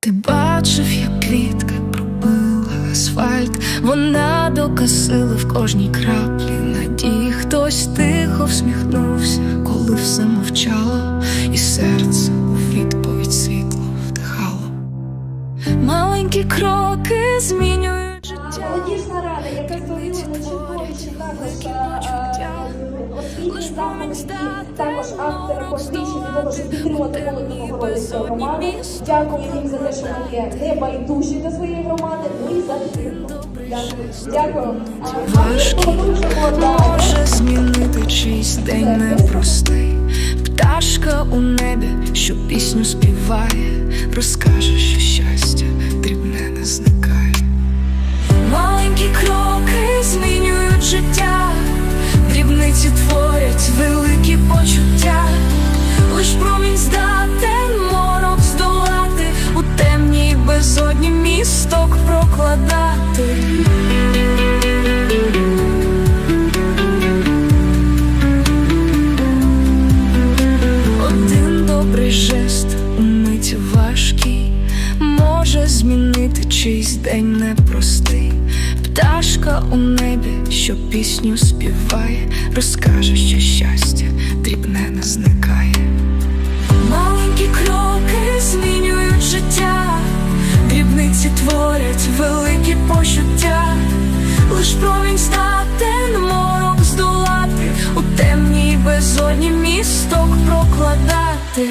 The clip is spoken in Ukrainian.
Ти бачив, як квітка пробила асфальт, вона докосила в кожній краплі надії. Хтось тихо всміхнувся, коли все мовчало, і серце у відповідь світло вдихало. Маленькі кроки змінюють життя. Молодіжна рада, яка створює Чудовичі також освітній заходи, також автори посвідчені щоб підтримати. Дякую їм за те, що вони є небайдужі до своєї громади, ну і за підтримку. Дякую. Важкі може змінити чийсь день непростий. Пташка у небі, що пісню співає, розкаже, місток. Один добрий жест у миті важкий може змінити чийсь день непростий. Пташка у небі, що пісню співає, розкаже, що щастя дрібне не зникає. Промінь статен морок здолати, у темній безодні місток прокладати.